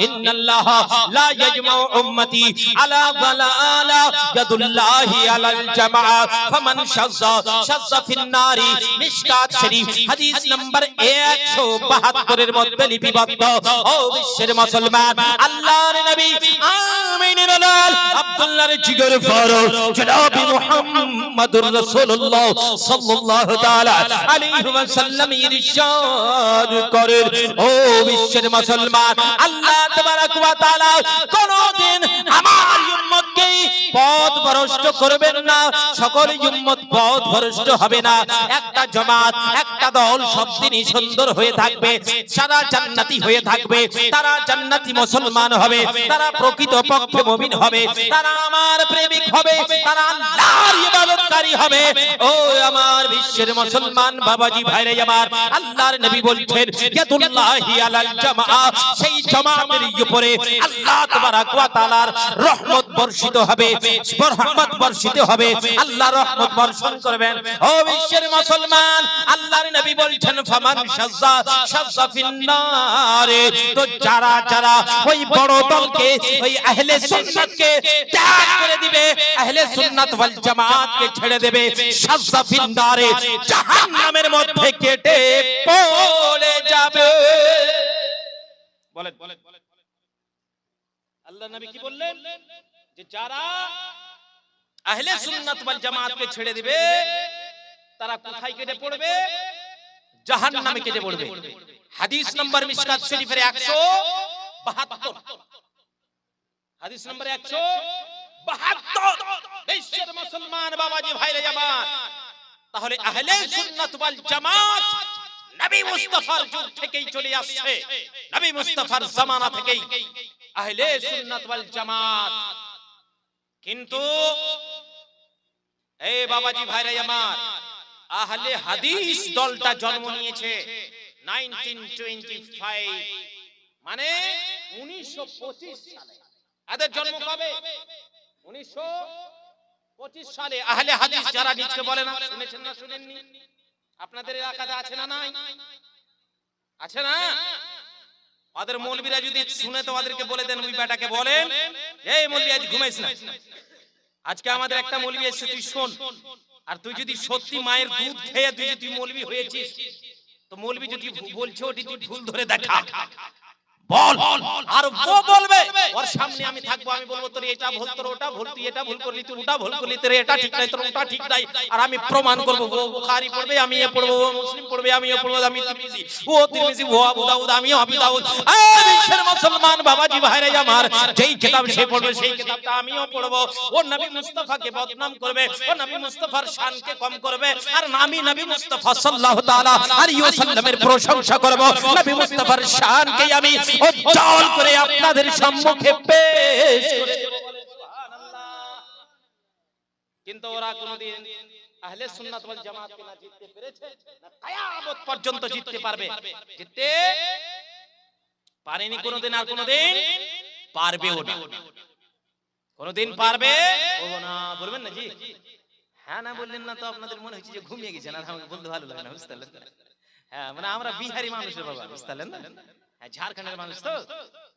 إن الله لا يجمع أمتي على ضلالة يد الله على الجماعة فمن شذ شذ في النار মিশকাত শরীফ হাদিস নাম্বার 172 এর মধ্যে লিপিবদ্ধ ও বিশ্বের মুসলমান আল্লাহর নবী আমিনের লাল আব্দুল্লাহর জিগর ফারুক জনাব মুহাম্মদুর রাসূলুল্লাহ সাল্লাল্লাহু তাআলা আলাইহি ওয়াসাল্লাম ইরশাদ করেন ও বিশ্বের মুসলমান আল্লাহ তোমার ওয়া তাআলা কোনদিন আমার উম্মতকে পথ ভ্রষ্ট করবেন না, সকল উম্মত পথ ভ্রষ্ট হবে না। একটা জামাত, একটা দল সব দিনই সুন্দর হয়ে থাকবে, সারা জান্নাতি হয়ে থাকবে, তারা জান্নাতি মুসলমান হবে, তারা প্রকৃত পক্ষে মুমিন হবে, তারা আমার প্রেমিক হবে, তারা আল্লাহর ইবাদতকারী হবে। ও আমার বিশ্বের মুসলমান বাবাজি ভাইরে আমার, আল্লাহর নবী বলছেন, ইয়াদুল্লাহি আলাল জামাআ সেই জামাতের উপরে আল্লাহ তাবারাক ওয়া তাআলার রহমত বর্ষিত হবে রহমত বর্ষিত হবে। আল্লাহ রহমত বর্ষণ করবেন। ও বিশ্বের মুসলমান, আল্লাহর নবী বলছেন, ফামান শাজ্জা শাজ্জা ফিন্নারে। তো যারা যারা ওই বড় দলকে, ওই আহলে সুন্নাতকে ত্যাগ করে দিবে, আহলে সুন্নাত ওয়াল জামাতকে ছেড়ে দেবে শাজ্জা ফিন্নারে জাহান্নামের মধ্যে কেটে পড়ে যাবে। বলেন আল্লাহ নবী কি বললেন? যে যারা আহলে সুন্নাত ওয়াল জামাতকে ছেড়ে দিবে তারা কোথায় কেটে পড়বে? জাহান্নামে কেটে পড়বে। হাদিস নাম্বার মিশকাত শরীফের 172 হাদিস নাম্বার 172 বিশ্বের মুসলমান বাবাজি ভাইরা আমার তাহলে আহলে সুন্নাত ওয়াল জামাত নবী মুস্তাফার যুগ থেকেই চলে আসছে। নবী মুস্তাফার জামানা থেকেই আহলে সুন্নাত ওয়াল জামাত। কিন্তু এই বাবাজি ভাইরা আমার, আহলে হাদিস দলটা জন্ম নিয়েছে 1925 মানে 1925 সালে। এদের জন্ম কবে? 1925 সালে। আহলে হাদিস যারা নিজকে বলে না, শুনেছেন না, শুনেননি? আপনাদের এলাকাতে আছে না নাই? আছে না? ওদের মৌলবীরা যদি শুনে তো ওদেরকে বলে দেন ওই বেটাকে বলেন এই মৌলী আজ ঘুমাইস না। আজকে আমাদের একটা মৌলী এসে তুই শোন। আর তুই যদি সত্যি মায়ের দুধ খেয়ে তুই যদি মৌলবী হয়েছিস তো মৌলবী যদি বলছে ওটি তুই ভুল ধরে দেখা। বল। আর ও বলবে। ওর সামনে আমি থাকব আমি বলব তোর এটা ভুল তোর ওটা ভুল তুই এটা ভুল করলি তুই ওটা ভুল করলি তোর এটা ঠিক নাই তোর ওটা ঠিক নাই। আর আমি প্রমাণ করব ও বুখারী পড়বে আমি এ পড়ব ও মুসলিম পড়বে আমি এ পড়ব আমি তিরমিজি ও তিরমিজি ও আবু দাউদ আমি আবু দাউদ। এই বিশ্বের মুসলমান বাবাজি ভাইরা আমার যেই কিতাব সে পড়বে সেই কিতাবটা আমিও পড়ব। ও নবী মুস্তাফাকে বদনাম করবে ও নবী মুস্তাফার শানকে কম করবে আর আমি নবী মুস্তাফা সাল্লাল্লাহু তাআলা আলাইহি ওয়াসাল্লামের প্রশংসা করব। নবী মুস্তাফার শানকে আমি উজ্জ্বল করে আপনাদের সম্মুখে পেশ করে কিন্তু ওরা কোনোদিন আহলে সুন্নাত ওয়াল জামাতকে না জিততে পেরেছে, না কিয়ামত পর্যন্ত জিততে পারবে। জিততে পারেনি কোনোদিন আর কোনোদিন পারবেও না। কোনোদিন পারবে ও না, বলবেন না জি? হ্যাঁ না বললেন না তো আপনাদের মনে হচ্ছে যে ঘুমিয়ে গেছেন, আর আমাকে বলতে ভালো লাগে না, বুঝতে হ্যাঁ মানে আমরা বিহারি মানুষের বাবা, বুঝতে না? ঝাড়খণ্ডের মানুষ তো?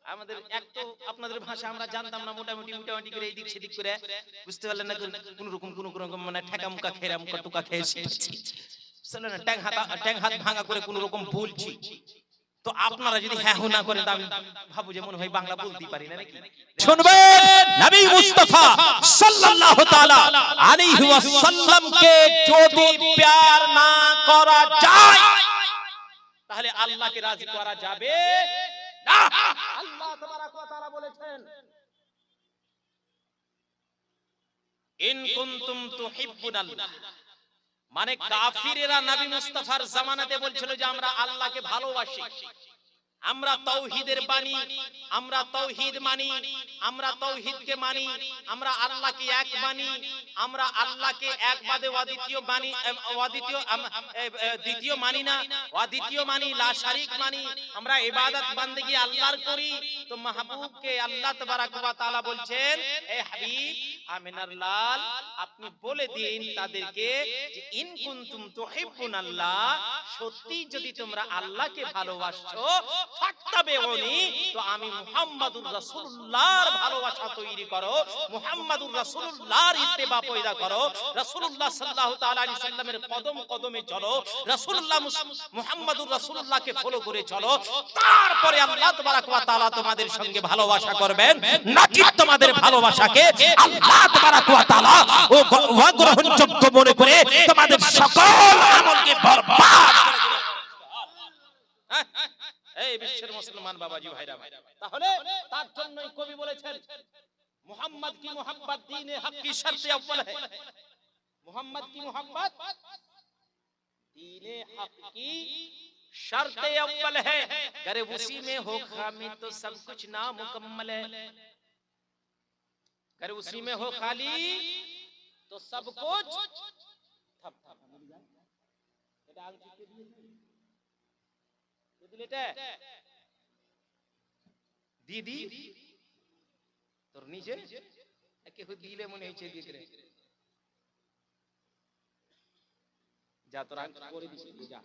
আমাদের এক তো আপনাদের ভাষা আমরা জানতাম না মোটামুটি মোটামুটি করে এইদিক সেদিক করে। বুঝতে পারলেন না কোন রকম কোন রকম মানে ঠেকা মুখা খেরা মুখা টুকা খেয়ে শিখেছি বুঝলেন না? ট্যাং হাত ট্যাং হাত ভাঙা করে কোন রকম বলছি তো আপনারা যদি হ্যাঁ হু না করেন তো আমি ভাবো যে মনে হয় বাংলা বলতে পারি না নাকি? শুনবেন নবী মুস্তাফা সাল্লাল্লাহু তাআলা আলাইহি ওয়াসাল্লামকে যদি প্যার না করা যায় তাহলে আল্লাহকে রাজি করা যাবে? না! আল্লাহ তাবারাক ওয়া তাআলা বলেছেন ইন কুনতুম তুহিব্বুনাল্লাহ। মানে কাফিরেরা নবী মুস্তাফার জামানাতে বলছিল যে আমরা আল্লাহকে ভালোবাসি। আমরা তৌহিদের বাণী, আমরা তৌহিদ মানি, আমরা তৌহিদকে মানি, আমরা আল্লাহকে এক মানি আমরা আল্লাহকে এক বাদে অদ্বিতীয় মানি অদ্বিতীয় দ্বিতীয় মানি না, অদ্বিতীয় মানি, লা শারিক মানি, আমরা ইবাদত বান্দেগি আল্লাহর করি। তো মাহবুবকে আল্লাহ তাবারাক ওয়া তাআলা বলছেন, এ হাবিব আমিনার লাল আপনি বলে দিন তাদেরকে যে ইন কুনতুম তুহিব্বুন আল্লাহ সত্যি যদি তোমরা আল্লাহকে ভালোবাসছো ফাত্তাবিউনি তো আমি মুহাম্মাদুর রাসূলুল্লাহর ভালোবাসা তৈরি করো মুহাম্মাদুর রাসূলুল্লাহর ইত্তেবা পয়দা করো রাসূলুল্লাহ সাল্লাল্লাহু তাআলা আলাইহি সাল্লামের কদম কদমে চলো রাসূলুল্লাহ মুহাম্মাদুর রাসূলুল্লাহকে ফলো করে চলো তারপরে আল্লাহ তাবারাক ওয়া তাআলা তোমাদের সঙ্গে ভালোবাসা করবেন নাকি তোমাদের ভালোবাসাকে আল্লাহ তাবারাক ওয়া তাআলা ও গ- অগ্রহণযোগ্য মনে করে তোমাদের সকল আমলকে বরবাদ করে দিবেন হ্যাঁ? এই বিশ্বের মুসলমান বাবাজি ভাইরা তাহলে তার জন্যই কবি বলেছেন মোহাম্মদ কি মোহাম্মদ দিনে হক কি শর্তে আউয়াল है मोहम्मद की मोहब्बत दीने हक की शर्त अव्वल है अगर उसी में हो खामी तो सब कुछ नामुकम्मल है अगर उसी में हो खाली तो सब कुछ थप थप এটা আংটি কে দিয়েছে কে দিল এটা দিদি তোর নিজে একে দিলে মনে হচ্ছে দিকে রে যা তোর আংটি করে দিছি যা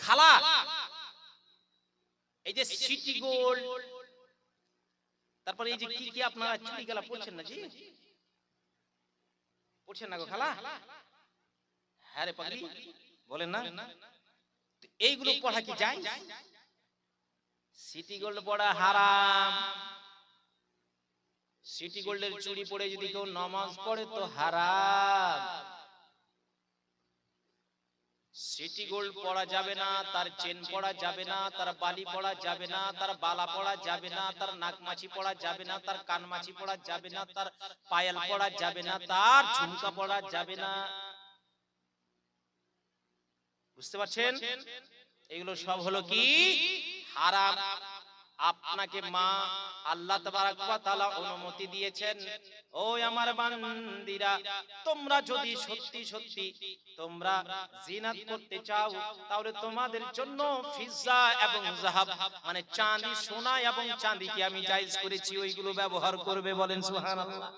খালা এই যে সিটি গোল্ড তারপরে এই যে কি কি আপনারা চুরি গেলা পড়ছেন না জি পড়ছেন না গো খালা? হ্যাঁ রে পাগলি বলেন না। এইগুলো পড়া কি যায়? সিটি গোল্ড পড়া হারাম। সিটি গোল্ডের চুড়ি পড়ে যদি কেউ নামাজ পড়ে তো হারাম। সিটি গোল্ড পড়া যাবে না তার চেন পড়া যাবে না তার বালি পড়া যাবে না তার বালা পড়া যাবে না তার নাকমাছি পড়া যাবে না তার কানমাছি পড়া যাবে না তার পায়াল পড়া যাবে না তার ঝুমকা পড়া যাবে না বুঝতে পারছেন এগুলো সব হলো কি হারাম আপনাকে মা আল্লাহ তাআলা অনুমতি দিয়েছেন, ও আমার বান্দিরা, তোমরা যদি সত্যি সত্যি তোমরা জিনাত করতে চাও, তাহলে তোমাদের জন্য ফিজ্জা এবং জাহাব মানে চাঁদি, সোনা এবং চাঁদিকে আমি জায়েজ করেছি, ওইগুলো ব্যবহার করবে বলেন সুবহানাল্লাহ।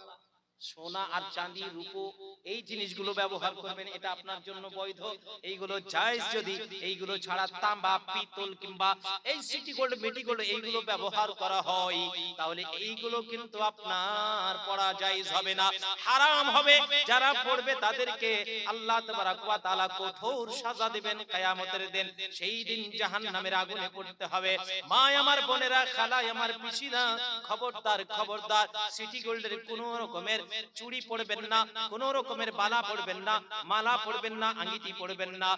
সোনা আর চাঁদি, রূপো, এই জিনিসগুলো ব্যবহার করবেন, এটা আপনার জন্য বৈধ। এইগুলো জায়েজ যদি, এইগুলো ছাড়া তাম্বা, পিতল কিংবা এই সিটি গোল্ড, মেটি গোল্ড এইগুলো ব্যবহার করা হয়, তাহলে এইগুলো কিন্তু আপনার পড়া জায়েজ হবে না, হারাম হবে। যারা পড়বে তাদেরকে আল্লাহ তাবারাক ওয়া তাআলা কঠোর সাজা দিবেন কিয়ামতের দিন। সেই দিন জাহান্নামের আগুনে পড়তে হবে। মা আমার বোনেরা খালাই আমার পিসিরা, খবরদার খবরদার, সিটি গোল্ডের কোনো রকমের চুড়ি পড়বেন না, কোন রকমের বালা পড়বেন না, মালা পড়বেন না আঙ্গিটি পড়বেন না।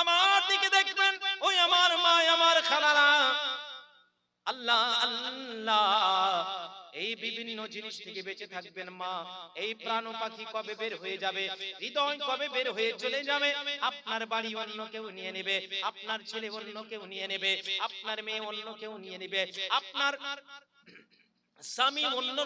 আমার দিকে দেখবেন, ওই আমার মা আমার খালারা। আল্লাহ আল্লাহ, এই বিভিন্ন জিনিস থেকে বেঁচে থাকবেন মা। এই প্রাণ পাখি কবে বের হয়ে যাবে? হৃদয় কবে বের হয়ে চলে যাবে? আপনার বাড়ি অন্য কেউ নিয়ে নেবে, আপনার ছেলে অন্য কেউ নিয়ে নেবে, আপনার মেয়ে অন্য কেউ নিয়ে নেবে, আপনার স্বামী অন্য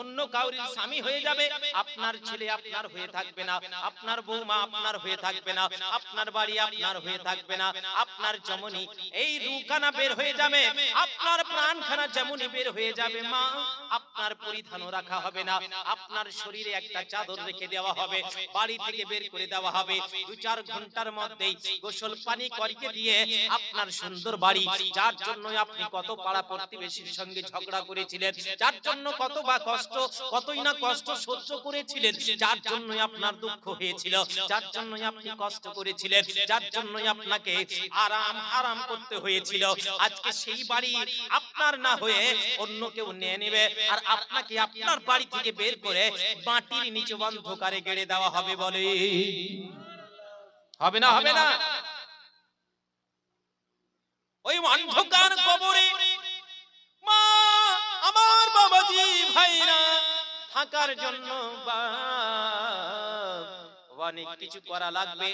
অন্য কাউরির স্বামী হয়ে যাবে, আপনার ছেলে আপনার হয়ে থাকবে না, আপনার বৌমা আপনার হয়ে থাকবে না, আপনার বাড়ি আপনার হয়ে থাকবে না, আপনার যেমনই এই রুখানা বের হয়ে যাবে, আপনার প্রাণখানা যেমনই বের হয়ে যাবে, মা আপনার পরিধানও রাখা হবে না। আপনার শরীরে একটা চাদর রেখে দেওয়া হবে, বাড়ি থেকে বের করে দেওয়া হবে। দু চার ঘণ্টার মধ্যেই গোসল পানি করিয়ে দিয়ে আপনার সুন্দর বাড়ি, যার জন্য আপনি কত পাড়া প্রতিবেশীর সঙ্গে ঝগড়া করেছিলেন, যার জন্য কত বা কষ্ট, কতই না কষ্ট সহ্য করেছিলেন, যার জন্য আপনার দুঃখ হয়েছিল, যার জন্য আপনি কষ্ট করেছিলেন, যার জন্য আপনাকে আরাম আরাম করতে হয়েছিল। আজকে সেই বাড়ি আপনার না হয়ে অন্য কেউ নিয়ে নেবে, আর আপনাকে আপনার বাড়ি থেকে বের করে মাটির নিচে অন্ধকারে গেড়ে দেওয়া হবে বলে। হবে না হবে না। ওই অন্ধকার কবরে মা, আমার বাবাজি, ভাইরা থাকার জন্য বা- অনেক কিছু করা লাগবে,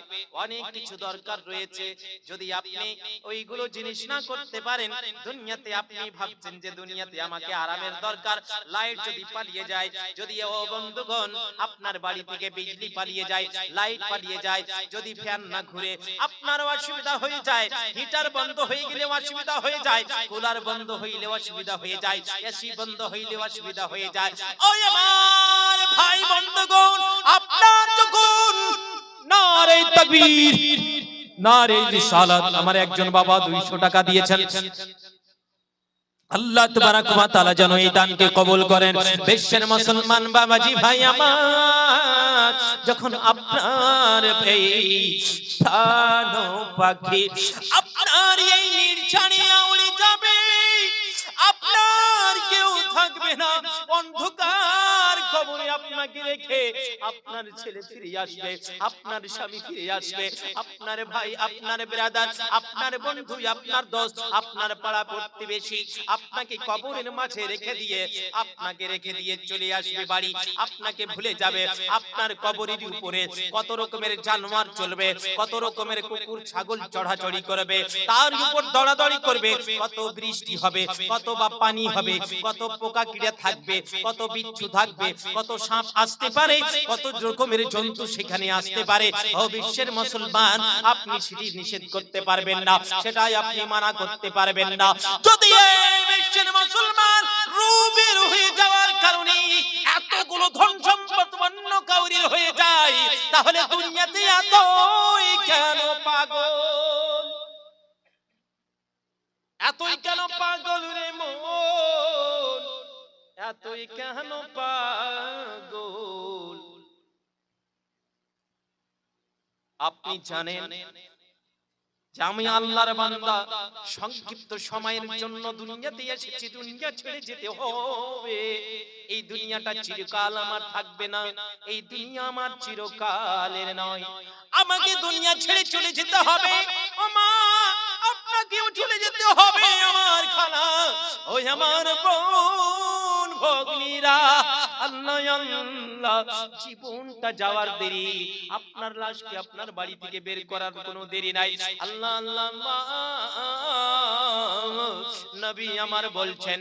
অনেক কিছু দরকার রয়েছে। যদি আপনি ওইগুলো জিনিস না করতে পারেন, দুনিয়াতে আপনি ভাবছেন যে দুনিয়াতে আমাকে আরামের দরকার, লাইট যদি পালিয়ে যায়, যদি ও বন্ধুগণ আপনার বাড়ি থেকে বিজলি পালিয়ে যায়, লাইট পালিয়ে যায়, যদি ফ্যান না ঘুরে আপনার অসুবিধা হয়ে যায়, হিটার বন্ধ হয়ে গেলে অসুবিধা হয়ে যায়, কুলার বন্ধ হইলে অসুবিধা হয়ে যায়, এসি বন্ধ হইলে অসুবিধা হয়ে যায়। ওই আমার ভাই বন্ধুগণ, আপনার যখন নারে তাকবীর, নারে রিসালাত। আমার একজন বাবা 200 টাকা দিয়েছেন। আল্লাহ তাবারাক ওয়া তাআলা যেন এই দানকে কবুল করেন। বিশ্বের মুসলমান বাবাজি ভাই আমার, যখন আপনার এই প্রাণ পাখি আপনার এই নির্ছানে উড়ে যাবে আপনার কেউ থাকবে না। অন্ধকার কবরে আপনাকে রেখে আপনার ছেলে ফিরে আসবে আপনার স্বামী ফিরে আসবে আপনার ভাই আপনার ব্রাদার আপনার বন্ধু আপনার দোস্ত আপনার পাড়া প্রতিবেশী আপনাকে কবরের মাঝে রেখে দিয়ে আপনাকে রেখে দিয়ে চলে আসবে বাড়ি। আপনাকে ভুলে যাবে আপনার কবরের উপরে কত রকমের জানোয়ার চলবে কত রকমের কুকুর ছাগল চড়াচড়ি করবে তার উপর দড়াদড়ি করবে কত বৃষ্টি হবে কত বা পানি হবে কত পোকা কিড়ে থাকবে কত বিচ্ছু থাকবে কত সাপ আসতে পারে কত রকমের জন্তু সেখানে আসতে পারে ও বিশ্বের মুসলমান আপনি সেটি নিষেধ করতে পারবেন না সেটাই আপনি মানা করতে পারবেন না। যদি বিশ্বের মুসলমান রুবের হয়ে যাওয়ার কারণে এতগুলো ধন সম্পদ অন্য কাউরির হয়ে যায় তাহলে দুনিয়াতে এতই কেন পাগল? এতই কেন পাগল রে মন? এতই কেন পাগল? আপনি জানেন আমি আল্লাহর বান্দা, সংক্ষিপ্ত সময়ের জন্য দুনিয়াতে এসেছি, দুনিয়া ছেড়ে যেতে হবে। এই দুনিয়াটা চিরকাল আমার থাকবে না, এই দুনিয়া আমার চিরকালের নয়। আমাকে দুনিয়া ছেড়ে চলে যেতে হবে। ও মা আপনাকেও চলে যেতে হবে আমার খালা। ওই আমার বোন ভগ্নীরা জীবনটা যাওয়ার দেরি আপনার লাশকে আপনার বাড়ি থেকে বের করার কোনো দেরি নাই আল্লাহ আল্লাহ। নবী আমার বলছেন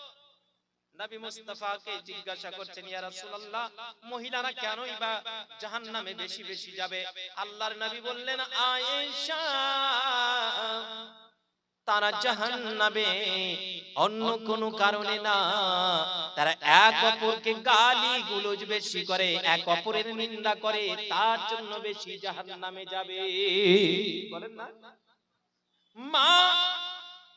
নবী মুস্তাফাকে জিজ্ঞাসা করছেন, ইয়া রাসূলুল্লাহ, মহিলারা কেনই বা জাহান্নামে বেশি বেশি যাবে? আল্লাহর নবী বললেন, আয়েশা, তারা জাহান্নামে অন্য কোনো কারণে না। তারা এক অপরকে গালি গুলোজ বেশি করে, এক অপরের নিন্দা করে, তার জন্য বেশি জাহান্নামে যাবে। বলেন না। মা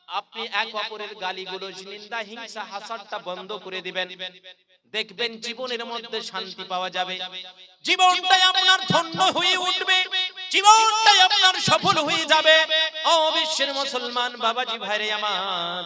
আপনি এক অপরের গালিগুলো নিন্দা হিংসা হাসারটা বন্ধ করে দিবেন। দেখবেন জীবনের মধ্যে শান্তি পাওয়া যাবে। জীবনটাই আপনার ধন্য হয়ে উঠবে। জীবনটাই আপনার সফল হয়ে যাবে। বিশ্বের মুসলমান বাবাজি ভাইরে আমার।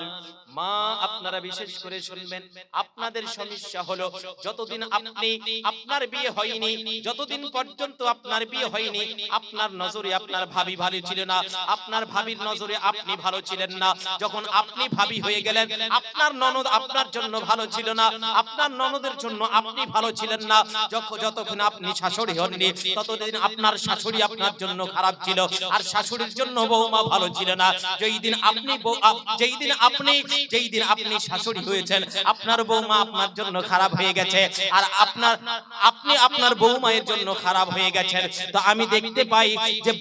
মা, আপনারা বিশেষ করে শুনবেন, আপনাদের সমস্যা হলো, যতদিন আপনি আপনার বিয়ে হয়নি, যতদিন পর্যন্ত আপনার বিয়ে হয়নি, আপনার নজরে আপনার ভাবি ভালো ছিল না, আপনার ভাবির নজরে আপনি ভালো ছিলেন না। যখন আপনি ভাবি হয়ে গেলেন, আপনার ননদ আপনার জন্য ভালো ছিল না, আপনার ননদের জন্য আপনি ভালো ছিলেন না। যখন যতক্ষণ আপনি শাশুড়ি হননি, ততদিন আপনার শাশুড়ি আপনার জন্য খারাপ ছিল, আর শাশুড়ির জন্য বৌমা ভালো ছিল না। যেই দিন আপনি যেই দিন আপনি, যেই দিন আপনি শাশুড়ি হয়েছেন, আপনার বৌমা আপনার জন্য খারাপ হয়ে গেছে, আর আপনার, আপনি আপনার বৌমায়ের জন্য খারাপ হয়ে গেছেন। তো আমি দেখতে পাই যে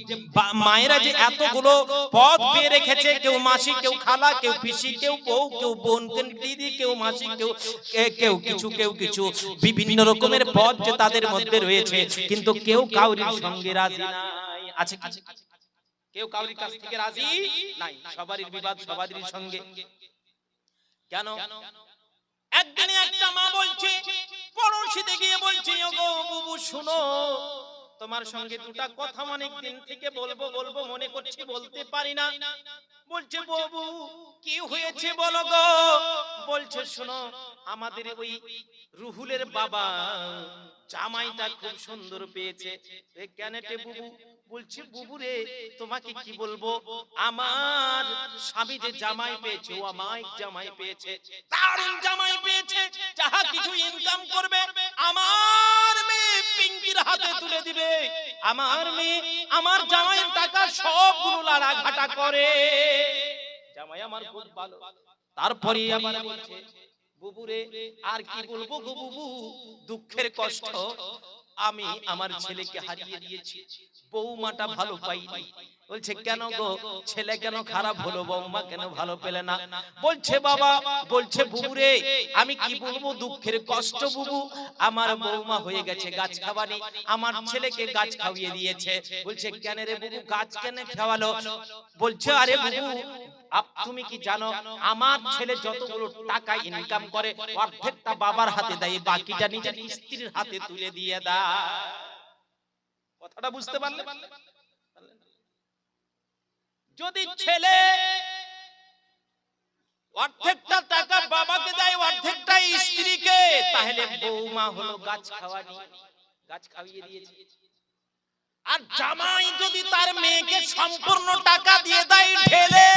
মায়েরা যে এতগুলো পদ পেয়ে রেখেছে, কেউ মাসি, কেউ খালা, কেউ পিসি, কেউ বউ, কেউ বোন, কেউ দিদি, কেউ মাসি, কেউ কেউ কিছু কেউ কিছু। বিভিন্ন রকমের পদ যে তাদের মধ্যে রয়েছে, কিন্তু কেউ কাউরির সঙ্গে রাজি নাই। আছে? কেউ কাউরির কাছ থেকে রাজি? নাই। সবারই বিবাদ সবারই সঙ্গে। কেন? একদিনে একটা মা বলছে পড়োশিতে গিয়ে বলছে ওগো বুবু শুনো। তোমার সঙ্গে দুটা কথা অনেক দিন থেকে বলব বলব মনে করছি বলতে পারি না। বলছে বাবু কি হয়েছে বলো গো? বলছে শোনো আমাদের ওই রুহুলের বাবা জামাইটা খুব সুন্দর পেয়েছে। এ কেনেটে বুবু? বলছে বুবু রে তোমাকে কি বলব? আমার স্বামী যে জামাই পেয়েছে ও আমায় জামাই পেয়েছে দারুণ জামাই পেয়েছে যাহা কিছু ইনকাম করবে আমার মেয়ে পিঙ্কির হাতে তুলে দিবে। আমার মেয়ে আমার জামাইয়ের টাকা সবগুলো লাড়া ঘাটা করে। জামাই আমার খুব ভালো। তারপরে আবার বলছে বুবুরে আর কি বলব গো বুবু? দুঃখের কষ্ট। আমি আমার ছেলেকে হারিয়ে দিয়েছি। বৌমাটা ভালো পাইনি। বলছে, কেন গো? ছেলে কেন খারাপ হলো? বৌমা কেন ভালো পেলে না? বলছে, বাবা, বলছে, বুবুরে, আমি কি বলব? দুঃখের কষ্ট, বুবু। আমার বৌমা হয়ে গেছে গাছ খাওয়ানি। আমার ছেলেকে গাছ খাওয়িয়ে দিয়েছে। বলছে, কেন রে বুবু? গাছ কেন খাওয়ালো? বলছে, আরে বুবু তুমি কি জানো? আমার ছেলে যতগুলো টাকা ইনকাম করে, অর্ধেকটা বাবার হাতে দেয়, বাকিটা নিজের স্ত্রীর হাতে তুলে দিয়ে দেয়। কথাটা বুঝতে পারলে? যদি ছেলে অর্ধেকটা টাকা বাবাকে দেয় অর্ধেকটা স্ত্রীকে তাহলে বৌমা হলো গাছ খাওয়ানি। গাছ খাওয়িয়ে দিয়েছে। আর জামাই যদি তার মেয়েকে সম্পূর্ণ টাকা দিয়ে দেয় ঢেলে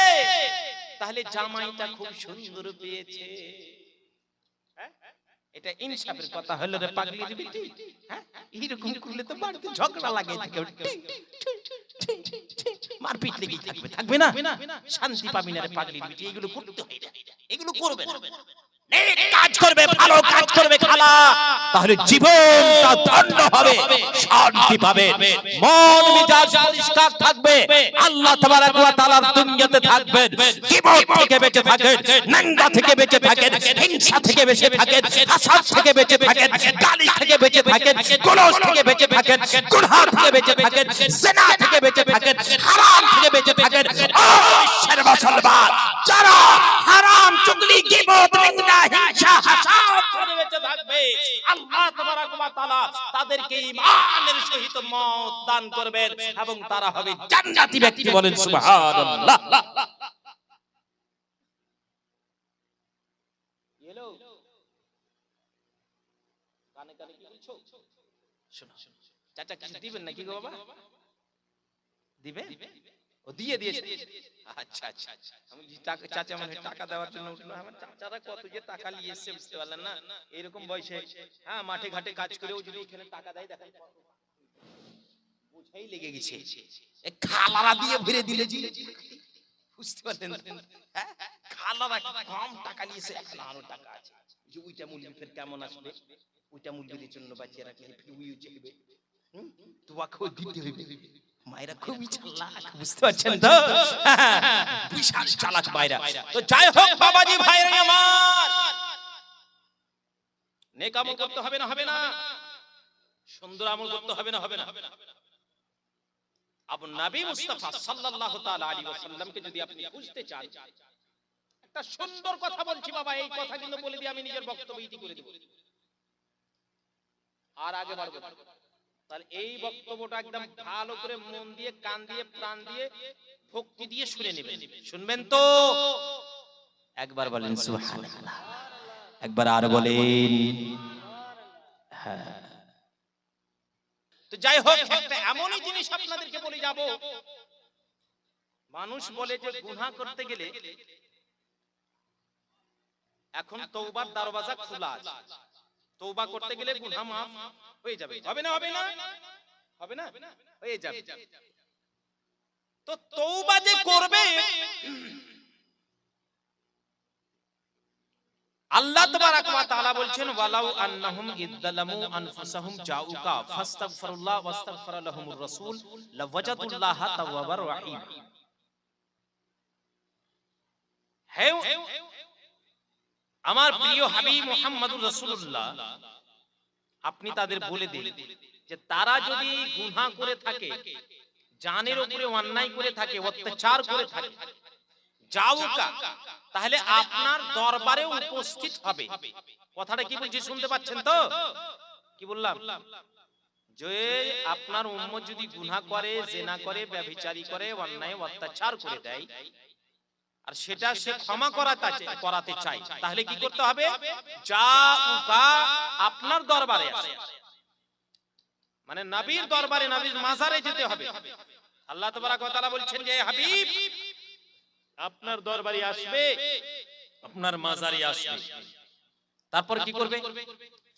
তাহলে জামাইটা খুব সুন্দর পেয়েছে? এটা ইনসাফের কথা হলো রে হ্যাঁ? এইরকম করলে তো বাড়িতে ঝগড়া লাগে মারপিট লেগে থাকবে থাকবে না? শান্তি পাবি না রে এগুলো করতে হয় না। এগুলো করবে না। কাজ করবে ভালো কাজ করবে তাহলে জীবনটা ধন্য হবে শান্তি পাবে মন মিজাজ পরিষ্কার থাকবে আল্লাহ তাবারাক ওয়া তাআলার দুনিয়াতে থাকবেন গীবত থেকে বেঁচে থাকেন নাঙ্গা থেকে বেঁচে থাকেন হিংসা থেকে বেঁচে থাকেন হাসাদ থেকে বেঁচে থাকেন গালি থেকে বেঁচে থাকেন কলস থেকে বেঁচে থাকেন গুনাহ থেকে বেঁচে থাকেন জিনা থেকে বেঁচে থাকেন হারাম থেকে বেঁচে থাকেন ও বিশ্বের যারা হারাম চুগলি গীবত নিন্দা হিংসা হাসাদ থেকে বেঁচে থাকবে আল্লাহ তাবারাক ওয়া তাআলা তাদেরকে ঈমানের সহিত মত দান করবেন এবং তারা হবে জান্নাতি ব্যক্তি বলেন সুবহানাল্লাহ। এলো কানে কানে কি বলছো? শোনো চাচা কিছু দিবেন নাকি গো বাবা? দিবে ও দিয়ে দিয়েছে। আচ্ছা আচ্ছা। আমি চাচা টাকা দেওয়ার জন্য উঠল। আমার চাচারা কত যে টাকা নিয়ে বুঝতে না? এরকম বয়সে হ্যাঁ মাঠে ঘাটে কাজ যদি এখানে টাকা দেয়, দেখেন লেগে গেছে। খালারা দিয়ে দিলে বুঝতে পারলেন হ্যাঁ? খালারা কম টাকা নিয়েছে আরও টাকা আছে। যে ওইটা মূল্য ফের কেমন আসবে? ওইটা মূল্যের জন্য বাঁচিয়ে রাখলে ফির উইও চলবে? তোমাকেও দিতে হইবে মায়েরা খুবই চালাক বুঝতে পারছেন তো? বিশাল চালাক মায়েরা তো যাই হোক বাবাজি ভাইরা আমার। নেক আমল করতে হবে না হবে না। সুন্দর আমল করতে হবে না হবে না। আবু নবী মুস্তাফা সাল্লাল্লাহু তাআলা আলাইহি ওয়াসাল্লামকে যদি আপনি বুঝতে চান। একটা সুন্দর কথা বলছি বাবা এই কথা কিন্তু বলে দিয়ে আমি নিজের বক্তব্য ইতি করে দেব। আর আগে বাড়বো। তাহলে এই বক্তব্যটা একদম ভালো করে মন দিয়ে, কান দিয়ে, প্রাণ দিয়ে, ভক্তি দিয়ে শুনে নেবেন। শুনবেন তো? একবার বলেন একবার আর বলেন। হ্যাঁ। যাই হোক এমনই জিনিস আপনাদেরকে বলে যাব। মানুষ বলে যে গুনাহ করতে গেলে এখন তওবার দরওয়াজা খোলা আছে। তওবা করতে গেলে গুনাহ মাফ হয়ে যাবে। হবে না হবে না? হবে না? হয়ে যাবে। তো তওবা যে করবে, আল্লাহ তাবারাক ওয়া তাআলা বলছেন, ওয়ালাউ আন্নাহুম ইযলামু আনফুসাহুম জাউকা, ফাস্তাগফিরুল্লাহ ওয়াস্তাগফারা লাহুমুর রাসূল, লাওয়াজাদুল্লাহা তাওয়াবার রহিম। হে আমার প্রিয় হাবিব মুহাম্মদুর রাসূলুল্লাহ আপনি তাদের বলে দিন যে তারা যদি গুনাহ করে থাকে জানের উপরে অন্যায় করে থাকে অত্যাচার করে থাকে যাউকা তাহলে আপনার দরবারে উপস্থিত হবে। কথাটা কি বলছি শুনতে পাচ্ছেন তো? কি বললাম? যে আপনার উম্মত যদি গুনাহ করে জেনা করে ব্যভিচারী করে অন্যায় অত্যাচার করে দেয় আর সেটা সে ক্ষমা করাতে করাতে চায়। তাহলে কি করতে হবে? যা উকা আপনার দরবারে আসে মানে নবীর দরবারে নবীর মাজারে যেতে হবে। আল্লাহ তাবারাক ওয়া তাআলা বলছেন যে হাবিব আপনার দরবারে আসবে। আপনার মাজারে আসবে। তারপর কি করবে?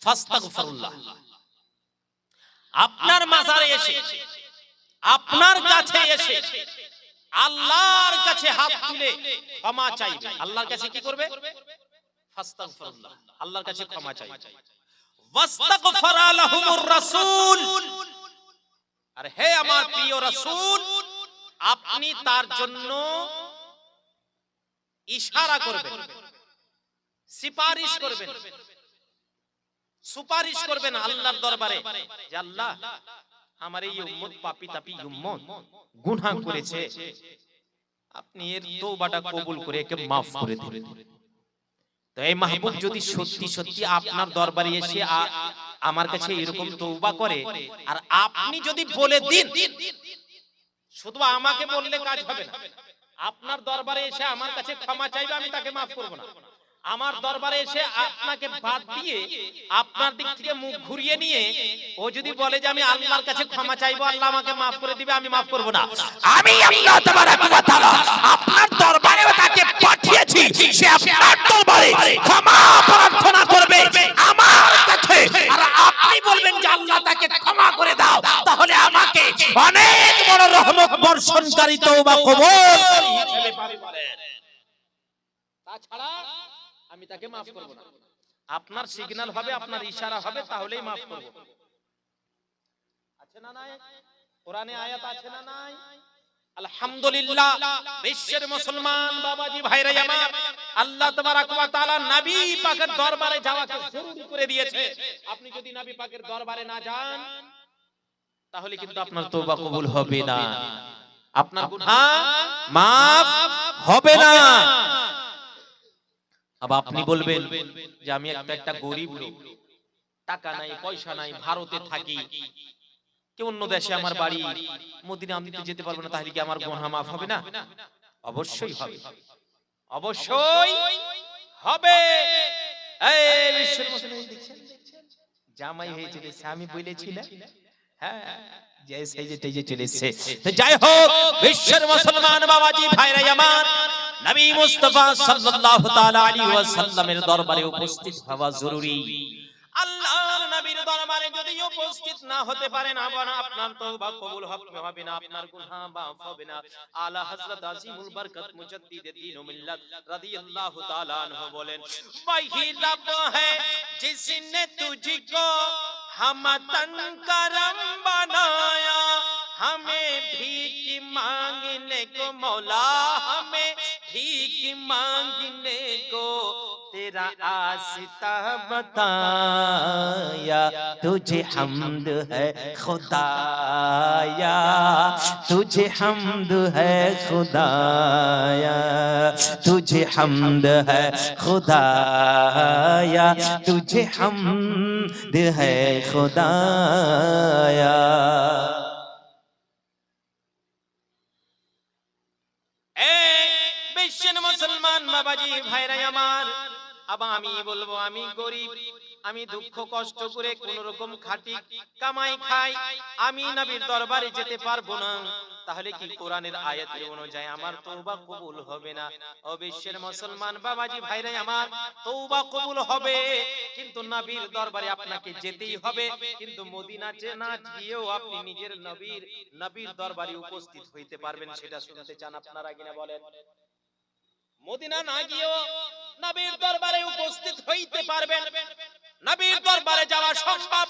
ফাস্তাগফিরুল্লাহ। আপনার মাজারে এসে আপনার কাছে এসে। আল্লাহর কাছে হাত তুলে ক্ষমা চাইবে। আল্লাহর কাছে কি করবে? ফাস্তাগফিরুল্লাহ। আল্লাহর কাছে ক্ষমা চাইবে। আর হে আমার প্রিয় রাসূল আপনি তার জন্য ইশারা করবেন। সিপারিশ করবেন। সুপারিশ করবেন আল্লাহর দরবারে। যে আল্লাহ। আমার এই উম্মত পাপী তাপি উম্মত গুনাহ করেছে। আপনি এর তওবাটা কবুল করে একে maaf করে দিন। তো এই মাহবুব যদি সত্যি সত্যি আপনার দরবারে এসে আমার কাছে এরকম তওবা করে আর আপনি যদি বলে দিন। শুধু আমাকে বললে কাজ হবে না। আপনার দরবারে এসে আমার কাছে ক্ষমা চাইবে আমি তাকে মাফ করব না। আমার দরবারে এসে আপনাকে বাদ দিয়ে আপনার দিক থেকে মুখ ঘুরিয়ে নিয়ে ও যদি বলে যে আমি আল্লাহর কাছে ক্ষমা চাইব আল্লাহ আমাকে মাফ করে দিবে আমি মাফ করব না। আমি আল্লাহ তাবারাক ওয়া তাআলা আপনার দরবারে তাকে পাঠিয়েছি। সে আপনার দরবারে ক্ষমা প্রার্থনা করবে। আমার কাছে। আর আপনি বলবেন যে আল্লাহ তাকে ক্ষমা করে দাও। তাহলে আমাকে অনেক বড় রহমত বর্ষণকারী তওবা কবুল হিসেবে পাবে বলেন। তাছাড়া আমি তাকে মাফ করব না। আপনার সিগন্যাল হবে আপনার ইশারা হবে তাহলেই মাফ করব। আছে না নাই? কোরআনে আয়াত আছে না নাই? আলহামদুলিল্লাহ বিশ্বের মুসলমান বাবাজি ভাইরা আমার আল্লাহ তাবারাক ওয়া তাআলা নবী পাকের দরবারে যাওয়াকে জরুরি করে দিয়েছে। আপনি যদি নবী পাকের দরবারে না যান তাহলে কিন্তু আপনার তওবা কবুল হবে না। আপনার গুনাহ মাফ হবে না। আবার আপনি বলবেন যে আমি একটা একটা গরিব টাকা নাই পয়সা নাই ভারতে থাকি। কে অন্য দেশে আমার বাড়ি? মদিনা আমি যেতে পারব না তাহলে কি আমার গুনাহ মাফ হবে না? অবশ্যই হবে। অবশ্যই হবে। এই বিশ্বের মুসলমান দেখছেন? জামাই হয়ে চলেছে আমি বলেছিলাম হ্যাঁ। যে সেজে টেজে চলেছে তো যাই হোক বিশ্বের মুসলমান বাবাজি ভাইরা আমার নবী মুস্তাফা সাল্লাল্লাহু তাআলা আলাইহি ওয়াসাল্লামের দরবারে উপস্থিত হওয়া জরুরি আল্লাহর নবীর দরবারে যদি উপস্থিত না হতে পারেন আবার আপনার তওবা কবুল হবে হবে না আপনার গুনাহ মাফ হবে না আলা হযরত আজিমুল বরকত মুজাদ্দিদ দ্বীন ও মিল্লাত রাদিয়াল্লাহু তাআলা আনহু বলেন वही रब है जिसने तुझको हम तन करम बनाया हमें भीख मांगने को मौला हमें भीख मांगने को। तेरा आस्ता बताया तुझे हमद है खुदाया तुझे हमद है खुदाया तुझे हमद है खुदाया तुझे हमद है खुदाया আবার আমি বলব, আমি গরিব, আমি দুঃখ, কষ্ট করে কোন রকম খাটি কামাই খাই, আমি নবীর দরবারে যেতে পারব না। তাহলে কি কোরআনের আয়াতের অনুযায়ী আমার তওবা কবুল হবে না? ও বিশ্বের মুসলমান বাবাজি ভাইরা আমার তওবা কবুল হবে। কিন্তু নবীর দরবারে আপনাকে যেতেই হবে। কিন্তু মদিনা যে না গিয়েও আপনি নিজের নবীর নবীর দরবারে উপস্থিত হইতে পারবেন, সেটা শুনতে চান আপনারা কিনা বলেন? মদিনা না গিয়েও নবীর দরবারে উপস্থিত হইতে পারবেন। নবীর দরবারে যাওয়া সম্ভব।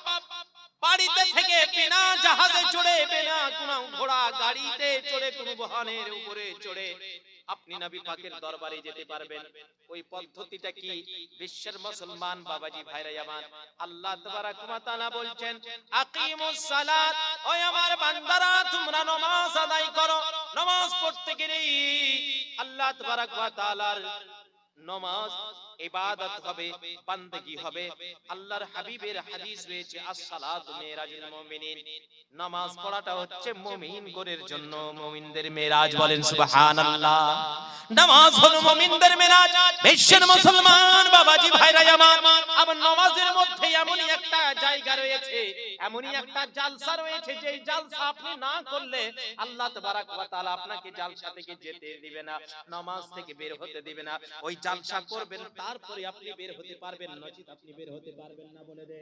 বাড়িতে থেকে বিনা জাহাজে চড়ে, বিনা কোনো ঘোড়া গাড়িতে চড়ে, কোনো বাহনের উপরে চড়ে আপনি নবী পাকের দরবারে যেতে পারবেন। ওই পদ্ধতিটা কি? বিশ্বের মুসলমান বাবাজি ভাইরা আমার আল্লাহ তাবারাক ওয়া তাআলা বলছেন, আকিমুস সালাত, ওই আমার বান্দারা, তোমরা নামাজ আদায় করো। নামাজ পড়তে গেলে আল্লাহ তাবারাক ওয়া তাআলার নামাজ ইবাদত হবে বান্দেগি হবে। আল্লাহর হাবিবের হাদিস রয়েছে আসসালাতু মিরাজুল মুমিনিন। নামাজ পড়াটা হচ্ছে মুমিন গোরের জন্য। মুমিনদের মেরাজ বলেন সুবহানাল্লাহ। নামাজ হলো মুমিনদের মেরাজ। বিশ্বের মুসলমান বাবাজি ভাইরা আমার। আবার নামাজের মধ্যে এমনই একটা জায়গা রয়েছে এমনই একটা জালসা রয়েছে যে জালসা আপনি না করলে আল্লাহ তাবারাক ওয়া তাআলা আপনাকে জালসা থেকে যেতে দিবে না। নামাজ থেকে বের হতে দিবে না। ওই জালসা করবেন তারপরে আপনি বের হতে পারবেন নচিত আপনি বের হতে পারবেন না বলে দে।